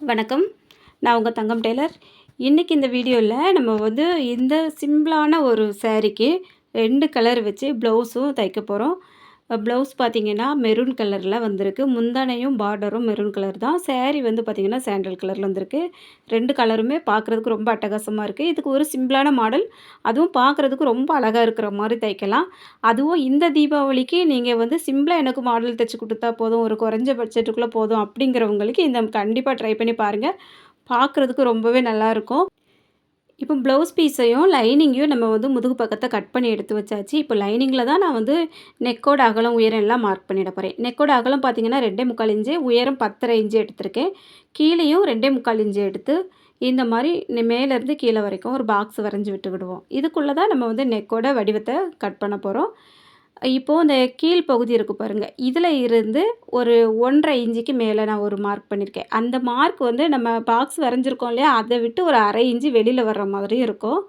வணக்கம். நான் உங்கள் தங்கம் டெய்லர். இன்றைக்கி இந்த வீடியோவில் நம்ம வந்து இந்த சிம்பிளான ஒரு சாரீக்கு ரெண்டு கலர் வச்சு ப்ளவுஸும் தைக்க போகிறோம் ப்ளவுஸ் பார்த்திங்கன்னா மெரூன் கலரில் வந்திருக்கு. முந்தானையும் பார்டரும் மெரூன் கலர் தான். சேரீ வந்து பார்த்திங்கன்னா சாண்டல் கலரில் வந்திருக்கு. ரெண்டு கலருமே பார்க்குறதுக்கு ரொம்ப அட்டகாசமாக இருக்குது இதுக்கு ஒரு சிம்பிளான மாடல் அதுவும் பார்க்குறதுக்கு ரொம்ப அழகாக இருக்கிற மாதிரி தைக்கலாம். அதுவும் இந்த தீபாவளிக்கு நீங்கள் வந்து சிம்பிளாக எனக்கு மாடல் தைச்சி கொடுத்தா போதும் ஒரு குறைஞ்ச பட்ஜெட்டுக்குள்ளே போதும் அப்படிங்கிறவங்களுக்கு இந்த கண்டிப்பாக ட்ரை பண்ணி பாருங்கள் பார்க்குறதுக்கு ரொம்பவே நல்லாயிருக்கும் இப்போ ப்ளவுஸ் பீஸையும் லைனிங்கையும் நம்ம வந்து முதுகு பக்கத்தை கட் பண்ணி எடுத்து வச்சாச்சு. இப்போ லைனிங்கில் தான் நான் வந்து நெக்கோட அகலம் உயரம் எல்லாம் மார்க் பண்ணிட போகிறேன் நெக்கோட அகலம் பார்த்திங்கன்னா ரெண்டே முக்கால் இன்ச்சு உயரம் பத்தரை இன்ச்சு எடுத்திருக்கேன். கீழேயும் ரெண்டே முக்கால் இன்ச்சு எடுத்து இந்த மாதிரி மேலேருந்து கீழே வரைக்கும் ஒரு பாக்ஸ் வரைஞ்சி விட்டுக்கிடுவோம் இதுக்குள்ளே தான் நம்ம வந்து நெக்கோட வடிவத்தை கட் பண்ண போகிறோம் இப்போது இந்த கீழ் பகுதி இருக்குது பாருங்கள் இதில் இருந்து ஒரு ஒன்றரை இன்ச்சுக்கு மேலே நான் ஒரு மார்க் பண்ணியிருக்கேன் அந்த மார்க் வந்து நம்ம பாக்ஸ் வரைஞ்சிருக்கோம் இல்லையா? அதை விட்டு ஒரு அரை இன்ச்சு வெளியில் வர்ற மாதிரியும் இருக்கும்.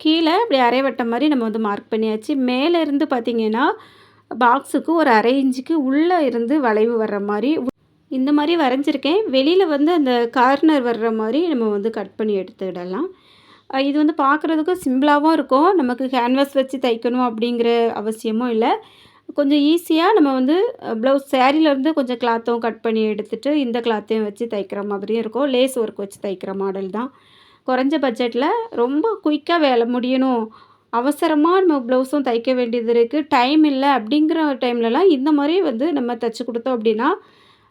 கீழே இப்படி அரை வட்டம் மாதிரி நம்ம வந்து மார்க் பண்ணியாச்சு. மேலே இருந்து பார்த்தீங்கன்னா பாக்ஸுக்கு ஒரு அரை இன்ச்சுக்கு உள்ளே இருந்து வளைவு வர்ற மாதிரி இந்த மாதிரி வரைஞ்சிருக்கேன். வெளியில் வந்து அந்த கார்னர் வர்ற மாதிரி நம்ம வந்து கட் பண்ணி எடுத்துக்கிடலாம் இது வந்து பார்க்குறதுக்கு சிம்பிளாகவும் இருக்கும். நமக்கு கேன்வாஸ் வச்சு தைக்கணும் அப்படிங்கிற அவசியமும் இல்லை. கொஞ்சம் ஈஸியாக நம்ம வந்து ப்ளவுஸ் சேரீலேருந்து கொஞ்சம் கிளாத்தும் கட் பண்ணி எடுத்துகிட்டு இந்த கிளாத்தையும் வச்சு தைக்கிற மாதிரியும் இருக்கும். லேஸ் ஒர்க் வச்சு தைக்கிற மாடல் தான். குறைஞ்ச பட்ஜெட்டில் ரொம்ப குயிக்காக வேலை முடியணும். அவசரமாக நம்ம ப்ளவுஸும் தைக்க வேண்டியது இருக்குது டைம் இல்லை அப்படிங்கிற டைம்லலாம் இந்த மாதிரி வந்து நம்ம தைச்சி கொடுத்தோம் அப்படின்னா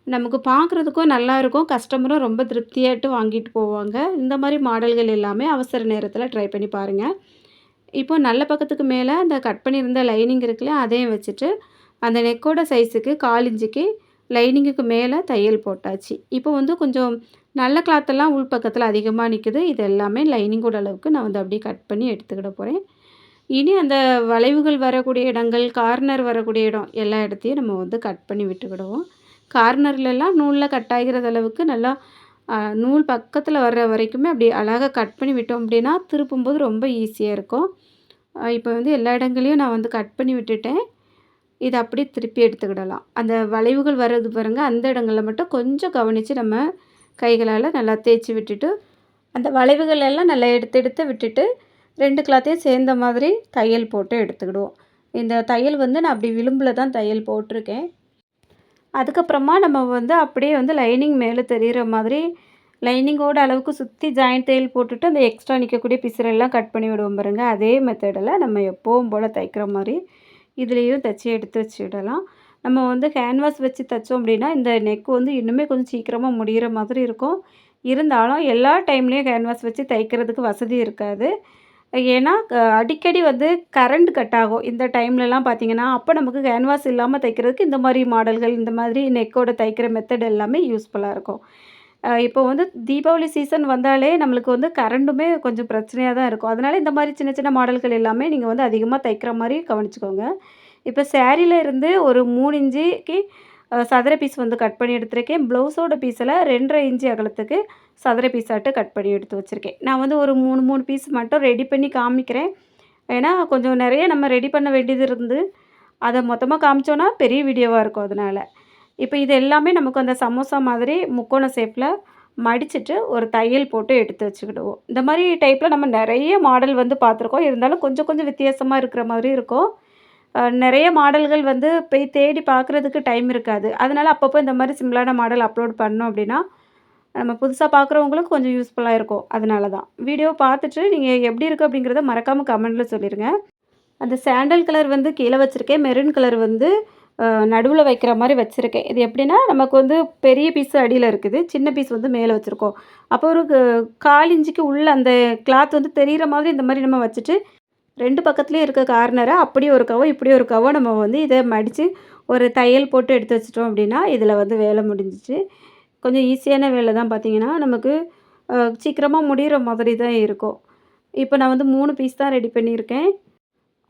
நமக்கு பார்க்குறதுக்கும் நல்லா இருக்கும். கஸ்டமரும் ரொம்ப திருப்தியாட்டு வாங்கிட்டு போவாங்க. இந்த மாதிரி மாடல்கள் எல்லாமே அவசர நேரத்தில் ட்ரை பண்ணி பாருங்கள் இப்போ நல்ல பக்கத்துக்கு மேலே அந்த கட் பண்ணியிருந்த லைனிங் இருக்குல்ல அதையும் வச்சுட்டு அந்த நெக்கோட சைஸுக்கு கால் இஞ்சிக்கு லைனிங்குக்கு மேலே தையல் போட்டாச்சு. இப்போ வந்து கொஞ்சம் நல்ல கிளாத்தெல்லாம் உள் பக்கத்தில் அதிகமாக நிற்குது இது எல்லாமே லைனிங்கோட அளவுக்கு நான் வந்து அப்படியே கட் பண்ணி எடுத்துக்கிட போகிறேன் இனி அந்த வளைவுகள் வரக்கூடிய இடங்கள் கார்னர் வரக்கூடிய இடம் எல்லா இடத்தையும் நம்ம வந்து கட் பண்ணி விட்டுக்கிடுவோம். கார்னர்லலாம் நூலில் கட் ஆகிற அளவுக்கு நல்லா நூல் பக்கத்தில் வர்ற வரைக்குமே அப்படி அழகாக கட் பண்ணி விட்டோம் அப்படின்னா திருப்பும்போது ரொம்ப ஈஸியாக இருக்கும். இப்போ வந்து எல்லா இடங்களையும் நான் வந்து கட் பண்ணி விட்டுட்டேன். இதை அப்படியே திருப்பி எடுத்துக்கிடலாம். அந்த வளைவுகள் வர்றது பாருங்கள் அந்த இடங்களில் மட்டும் கொஞ்சம் கவனித்து நம்ம கைகளால் நல்லா தேய்ச்சி விட்டுட்டு அந்த வளைவுகள் எல்லாம் நல்லா எடுத்து எடுத்து விட்டுட்டு ரெண்டு கிளாத்தையும் சேர்ந்த மாதிரி தையல் போட்டு எடுத்துக்கிடுவோம். இந்த தையல் வந்து நான் அப்படி விளிம்பில் தான் தையல் போட்டிருக்கேன். அதுக்கப்புறமா நம்ம வந்து அப்படியே வந்து லைனிங் மேலே தெரிகிற மாதிரி லைனிங்கோட அளவுக்கு சுற்றி ஜாயிண்ட் தையல் போட்டுட்டு அந்த எக்ஸ்ட்ரா நிற்கக்கூடிய பிசுரெல்லாம் கட் பண்ணி விடுவோம் பாருங்க. அதே மெத்தடில் நம்ம எப்போவும் போல் தைக்கிற மாதிரி இதுலேயும் தைச்சி எடுத்து வச்சுடலாம். நம்ம வந்து கேன்வாஸ் வச்சு தைச்சோம் அப்படின்னா இந்த நெக் வந்து இன்னுமே கொஞ்சம் சீக்கிரமாக முடிகிற மாதிரி இருக்கும். இருந்தாலும் எல்லா டைம்லேயும் கேன்வாஸ் வச்சு தைக்கிறதுக்கு வசதி இருக்காது. ஏன்னா அடிக்கடி வந்து கரண்ட் கட் ஆகும். இந்த டைம்லலாம் பார்த்திங்கன்னா அப்போ நமக்கு கேன்வாஸ் இல்லாமல் தைக்கிறதுக்கு இந்த மாதிரி மாடல்கள் இந்த மாதிரி நெக்கோட தைக்கிற மெத்தட் எல்லாமே யூஸ்ஃபுல்லாக இருக்கும். இப்போ வந்து தீபாவளி சீசன் வந்தாலே நம்மளுக்கு வந்து கரண்ட்டுமே கொஞ்சம் பிரச்சனையாக தான் இருக்கும். அதனால் இந்த மாதிரி சின்ன சின்ன மாடல்கள் எல்லாமே நீங்கள் வந்து அதிகமாக தைக்கிற மாதிரி கவனிச்சுக்கோங்க. இப்போ சேரீல இருந்து ஒரு மூணு இன்ச்சுக்கு சதுர பீஸ் வந்து கட் பண்ணி எடுத்திருக்கேன். ப்ளவுஸோட பீஸில் ரெண்டரை இன்ச்சு அகலத்துக்கு சதுர பீஸாட்டு கட் பண்ணி எடுத்து வச்சுருக்கேன். நான் வந்து ஒரு மூணு மூணு பீஸ் மட்டும் ரெடி பண்ணி காமிக்கிறேன். ஏன்னா கொஞ்சம் நிறைய நம்ம ரெடி பண்ண வேண்டியது இருந்து அதை மொத்தமாக காமிச்சோன்னா பெரிய வீடியோவாக இருக்கும் அதனால். இப்போ இது எல்லாமே நமக்கு அந்த சமோசா மாதிரி முக்கோண ஷேப்பில் மடிச்சுட்டு ஒரு தையல் போட்டு எடுத்து வச்சுக்கிடுவோம். இந்த மாதிரி டைப்பில் நம்ம நிறைய மாடல் வந்து பார்த்துருக்கோம். இருந்தாலும் கொஞ்சம் கொஞ்சம் வித்தியாசமாக இருக்கிற மாதிரி இருக்கும். நிறைய மாடல்கள் வந்து போய் தேடி பார்க்குறதுக்கு டைம் இருக்காது. அதனால் அப்பப்போ இந்த மாதிரி சிம்பிளான மாடல் அப்லோட் பண்ணோம் அப்படின்னா நம்ம புதுசாக பார்க்குறவங்களுக்கு கொஞ்சம் யூஸ்ஃபுல்லாக இருக்கும். அதனால தான். வீடியோ பார்த்துட்டு நீங்கள் எப்படி இருக்குது அப்படிங்கிறத மறக்காமல் கமெண்ட்டில் சொல்லிடுங்க அந்த சாண்டல் கலர் வந்து கீழே வச்சுருக்கேன். மெரூன் கலர் வந்து நடுவில் வைக்கிற மாதிரி வச்சுருக்கேன். இது எப்படின்னா நமக்கு வந்து பெரிய பீஸ் அடியில் இருக்குது. சின்ன பீஸ் வந்து மேலே வச்சுருக்கோம். அப்போ ஒரு க- கால் இஞ்சிக்கு உள்ள அந்த கிளாத் வந்து தெரிகிற மாதிரி இந்த மாதிரி நம்ம வச்சுட்டு ரெண்டு பக்கத்துலேயும் இருக்க கார்னரை அப்படி ஒரு கவோ இப்படி ஒரு கவோ நம்ம வந்து இதை மடித்து ஒரு தையல் போட்டு எடுத்து வச்சிட்டோம் அப்படின்னா இதில் வந்து வேலை முடிஞ்சிச்சு. கொஞ்சம் ஈஸியான வேலை தான் பார்த்தீங்கன்னா நமக்கு சீக்கிரமாக முடிகிற மாதிரி தான் இருக்கும். இப்போ நான் வந்து மூணு பீஸ் தான் ரெடி பண்ணியிருக்கேன்.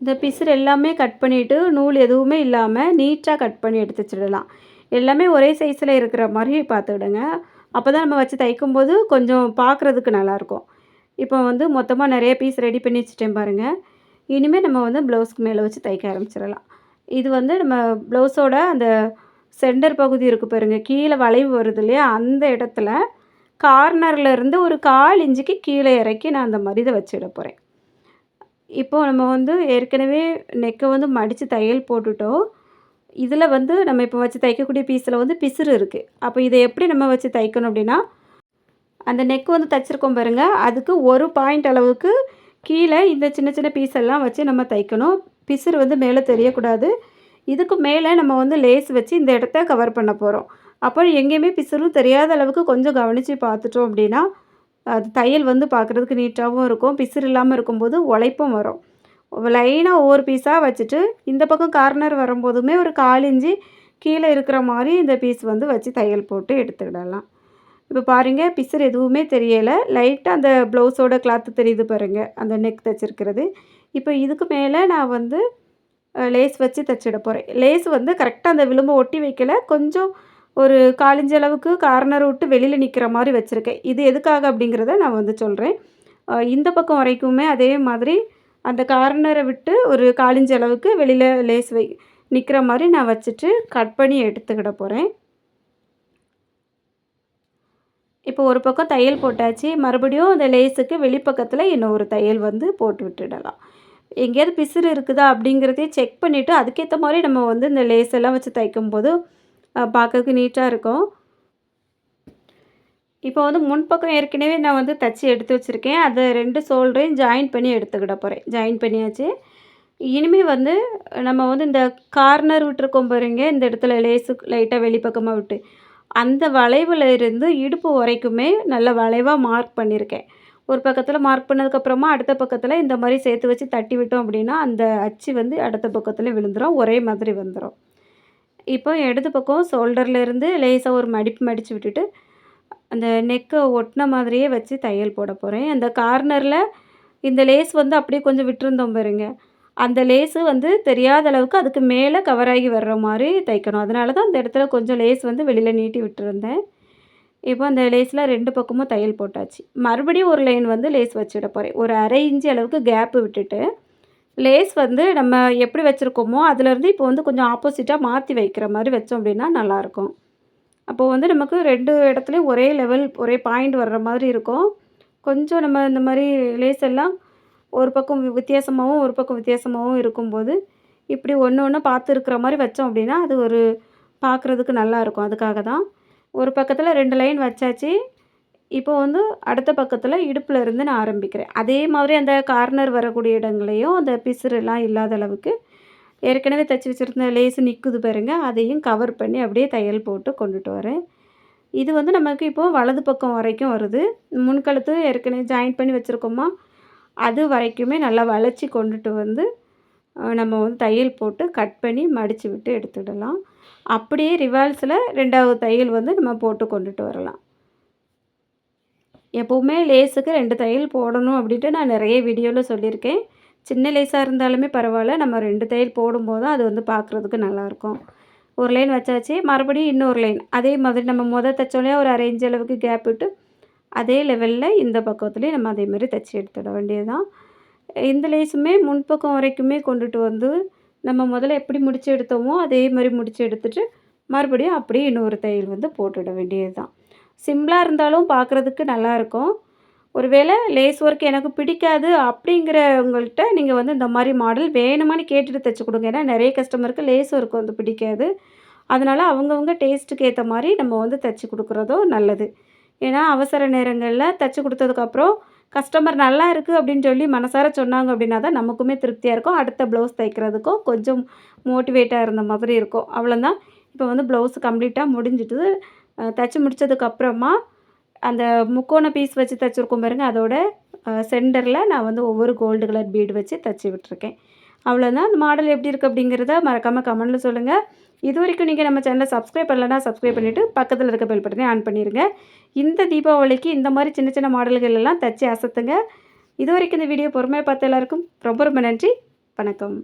இந்த பிசுறு எல்லாமே கட் பண்ணிவிட்டு நூல் எதுவுமே இல்லாமல் நீட்டாக கட் பண்ணி எடுத்து வச்சிடலாம். எல்லாமே ஒரே சைஸில் இருக்கிற மாதிரி பார்த்துக்கிடுங்க அப்போ தான் நம்ம வச்சு தைக்கும்போது கொஞ்சம் பார்க்குறதுக்கு நல்லாயிருக்கும் இப்போ வந்து மொத்தமாக நிறைய பீஸ் ரெடி பண்ணி வச்சுட்டேன் பாருங்கள் இனிமேல் நம்ம வந்து ப்ளவுஸ்க்கு மேலே வச்சு தைக்க ஆரம்பிச்சிடலாம். இது வந்து நம்ம ப்ளவுஸோட அந்த சென்டர் பகுதி இருக்குது பாருங்க கீழே வளைவு வருது இல்லையா? அந்த இடத்துல கார்னரில் இருந்து ஒரு கால் இஞ்சிக்கு கீழே இறக்கி நான் அந்த மாதிரி இதை வச்சுட போகிறேன் இப்போது நம்ம வந்து ஏற்கனவே நெக்கை வந்து மடித்து தையல் போட்டுட்டோம். இதில் வந்து நம்ம இப்போ வச்சு தைக்கக்கூடிய பீஸில் வந்து பிசுறு இருக்குது அப்போ இதை எப்படி நம்ம வச்சு தைக்கணும் அப்படின்னா அந்த நெக் வந்து தைச்சிருக்கோம் பாருங்கள் அதுக்கு ஒரு பாயிண்ட் அளவுக்கு கீழே இந்த சின்ன சின்ன பீஸ் எல்லாம் வச்சு நம்ம தைக்கணும். பிசுறு வந்து மேலே தெரியக்கூடாது. இதுக்கு மேலே நம்ம வந்து லேஸ் வச்சு இந்த இடத்த கவர் பண்ண போகிறோம் அப்போ எங்கேயுமே பிசுறும் தெரியாத அளவுக்கு கொஞ்சம் கவனித்து பார்த்துட்டோம் அப்படின்னா அது தையல் வந்து பார்க்குறதுக்கு நீட்டாகவும் இருக்கும். பிசுறு இல்லாமல் இருக்கும்போது உழைப்பும் வரும். லைனாக ஒவ்வொரு பீஸாக வச்சுட்டு இந்த பக்கம் கார்னர் வரும்போதுமே ஒரு கால் இஞ்சி கீழே இருக்கிற மாதிரி இந்த பீஸ் வந்து வச்சு தையல் போட்டு எடுத்துக்கிடலாம். இப்போ பாருங்கள் பிசர் எதுவுமே தெரியலை. லைட்டாக அந்த ப்ளவுஸோட கிளாத்து தெரியுது பாருங்கள் அந்த நெக் தைச்சிருக்கிறது. இப்போ இதுக்கு மேலே நான் வந்து லேஸ் வச்சு தைச்சிட போகிறேன் லேஸ் வந்து கரெக்டாக அந்த விளிம்பை ஒட்டி வைக்கல. கொஞ்சம் ஒரு காலிஞ்ச அளவுக்கு கார்னர் விட்டு வெளியில் நிற்கிற மாதிரி வச்சுருக்கேன். இது எதுக்காக அப்படிங்கிறத நான் வந்து சொல்கிறேன் இந்த பக்கம் வரைக்குமே அதே மாதிரி அந்த கார்னரை விட்டு ஒரு காலிஞ்ச அளவுக்கு வெளியில் லேஸ் வை நிற்கிற மாதிரி நான் வச்சுட்டு கட் பண்ணி எடுத்துக்கிட போகிறேன் இப்போ ஒரு பக்கம் தையல் போட்டாச்சு மறுபடியும் அந்த லேஸுக்கு வெளிப்பக்கத்தில் இன்னொரு தையல் வந்து போட்டு விட்டுடலாம். எங்கேயாவது பிசுறு இருக்குதா அப்படிங்கிறதையும் செக் பண்ணிவிட்டு அதுக்கேற்ற மாதிரி நம்ம வந்து இந்த லேஸ் எல்லாம் வச்சு தைக்கும்போது பார்க்கறதுக்கு நீட்டாக இருக்கும். இப்போ வந்து முன்பக்கம் ஏற்கனவே நான் வந்து தச்சு எடுத்து வச்சுருக்கேன். அதை ரெண்டு சோல்டரையும் ஜாயின் பண்ணி எடுத்துக்கிட போகிறேன் ஜாயின் பண்ணியாச்சு. இனிமேல் வந்து நம்ம வந்து இந்த கார்னர் விட்டுருக்கோம் பாருங்க இந்த இடத்துல லேஸு லைட்டாக வெளிப்பக்கமாக விட்டு. அந்த வளைவில் இருந்து இடுப்பு வரைக்குமே நல்ல வளைவாக மார்க் பண்ணியிருக்கேன் ஒரு பக்கத்தில் மார்க் பண்ணதுக்கப்புறமா அடுத்த பக்கத்தில் இந்த மாதிரி சேர்த்து வச்சு தட்டி விட்டோம் அப்படின்னா அந்த அச்சு வந்து அடுத்த பக்கத்தில் விழுந்துடும் ஒரே மாதிரி வந்துடும் இப்போ இடது பக்கம் ஷோல்டர்லேருந்து லேசாக ஒரு மடிப்பு மடித்து விட்டுட்டு அந்த நெக்கை ஒட்டின மாதிரியே வச்சு தையல் போட போகிறேன் அந்த கார்னரில் இந்த லேஸ் வந்து அப்படியே கொஞ்சம் விட்டுருந்தோம் பாருங்கள் அந்த லேஸு வந்து தெரியாத அளவுக்கு அதுக்கு மேலே கவர் ஆகி வர்ற மாதிரி தைக்கணும். அதனால தான் அந்த இடத்துல கொஞ்சம் லேஸ் வந்து வெளியில் நீட்டி விட்டுருந்தேன். இப்போ அந்த லேஸில் ரெண்டு பக்கமும் தையல் போட்டாச்சு. மறுபடியும் ஒரு லைன் வந்து லேஸ் வச்சுட போகிறேன் ஒரு அரை இன்ச்சு அளவுக்கு கேப்பு விட்டுட்டு லேஸ் வந்து நம்ம எப்படி வச்சுருக்கோமோ அதுலேருந்து இப்போ வந்து கொஞ்சம் ஆப்போசிட்டாக மாற்றி வைக்கிற மாதிரி வச்சோம் அப்படின்னா நல்லாயிருக்கும். அப்போது வந்து நமக்கு ரெண்டு இடத்துலையும் ஒரே லெவல் ஒரே பாயிண்ட் வர்ற மாதிரி இருக்கும். கொஞ்சம் நம்ம இந்த மாதிரி லேஸ் எல்லாம் ஒரு பக்கம் வித்தியாசமாகவும் ஒரு பக்கம் வித்தியாசமாகவும் இருக்கும்போது இப்படி ஒன்று ஒன்று பார்த்து இருக்கிற மாதிரி வச்சோம் அப்படின்னா அது ஒரு பார்க்குறதுக்கு நல்லாயிருக்கும் அதுக்காக தான். ஒரு பக்கத்தில் ரெண்டு லைன் வச்சாச்சு. இப்போ வந்து அடுத்த பக்கத்தில் இடுப்பில் இருந்து நான் ஆரம்பிக்கிறேன். அதே மாதிரி அந்த கார்னர் வரக்கூடிய இடங்களையும் அந்த பிசுறுலாம் இல்லாத அளவுக்கு ஏற்கனவே தைச்சி வச்சுருந்த லேஸு நிற்குது பாருங்கள் அதையும் கவர் பண்ணி அப்படியே தையல் போட்டு கொண்டுட்டு வரேன். இது வந்து நமக்கு இப்போது வலது பக்கம் வரைக்கும் வருது. முன்கழுத்து ஏற்கனவே ஜாயின் பண்ணி வச்சுருக்கோமா? அது வரைக்குமே நல்லா வளைச்சி கொண்டுட்டு வந்து நம்ம வந்து தையல் போட்டு கட் பண்ணி மடித்து விட்டு எடுத்துடலாம். அப்படியே ரிவால்ஸில் ரெண்டாவது தையல் வந்து நம்ம போட்டு கொண்டுட்டு வரலாம். எப்போவுமே லேஸுக்கு ரெண்டு தையல் போடணும் அப்படின்ட்டு நான் நிறைய வீடியோவில் சொல்லியிருக்கேன். சின்ன லேஸாக இருந்தாலுமே பரவாயில்ல நம்ம ரெண்டு தையல் போடும்போது அது வந்து பார்க்குறதுக்கு நல்லாயிருக்கும். ஒரு லைன் வச்சாச்சு மறுபடியும் இன்னொரு லைன். அதே மாதிரி நம்ம மொதல் தைச்சோன்னே ஒரு அரேஞ்ச் அளவுக்கு கேப் விட்டு அதே லெவலில் இந்த பக்கத்துலேயும் நம்ம அதே மாதிரி தைச்சி எடுத்துட வேண்டியது தான் இந்த லேஸுமே முன்பக்கம் வரைக்குமே கொண்டுட்டு வந்து நம்ம முதல்ல எப்படி முடித்து எடுத்தோமோ அதே மாதிரி முடித்து எடுத்துகிட்டு மறுபடியும் அப்படியே இன்னொரு தையல் வந்து போட்டுட வேண்டியது தான் சிம்பிளாக இருந்தாலும் பார்க்குறதுக்கு நல்லாயிருக்கும் ஒருவேளை லேஸ் ஒர்க் எனக்கு பிடிக்காது அப்படிங்கிறவங்கள்ட்ட நீங்கள் வந்து இந்த மாதிரி மாடல் வேணுமான்னு கேட்டுட்டு தைச்சி கொடுங்க. ஏன்னா நிறைய கஸ்டமருக்கு லேஸ் ஒர்க் வந்து பிடிக்காது. அதனால் அவங்கவுங்க டேஸ்ட்டுக்கு ஏற்ற மாதிரி நம்ம வந்து தைச்சி கொடுக்குறதோ நல்லது. ஏன்னா அவசர நேரங்களில் தைச்சி கொடுத்ததுக்கப்புறம் கஸ்டமர் நல்லா இருக்குது அப்படின்னு சொல்லி மனசார சொன்னாங்க அப்படின்னா தான் நமக்குமே திருப்தியாக இருக்கும். அடுத்த ப்ளவுஸ் தைக்கிறதுக்கும் கொஞ்சம் மோட்டிவேட்டாக இருந்த மாதிரி இருக்கும். அவ்வளோதான் இப்போ வந்து ப்ளவுஸ் கம்ப்ளீட்டாக முடிஞ்சிட்டு தைச்சி முடித்ததுக்கப்புறமா அந்த முக்கோண பீஸ் வச்சு தைச்சிருக்கோம் பாருங்கள் அதோட சென்டரில் நான் வந்து ஒவ்வொரு கோல்டு கலர் பீடு வச்சு தைச்சி விட்டுருக்கேன். அவ்வளோதான் அந்த மாடல் எப்படி இருக்குது அப்படிங்கிறத மறக்காமல் கமெண்டில் சொல்லுங்கள் இது வரைக்கும் நீங்கள் நம்ம சேனலை சப்ஸ்கிரைப் பண்ணலன்னா சப்ஸ்கிரைப் பண்ணிவிட்டு பக்கத்தில் இருக்க பெல் பட்டனே ஆன் பண்ணிடுங்க இந்த தீபாவளிக்கு இந்த மாதிரி சின்ன சின்ன மாடல்கள் எல்லாம் தைச்சி அசத்துங்க. இது வரைக்கும் இந்த வீடியோ பொறுமையாக பார்த்த எல்லாருக்கும் ரொம்ப ரொம்ப நன்றி. வணக்கம்.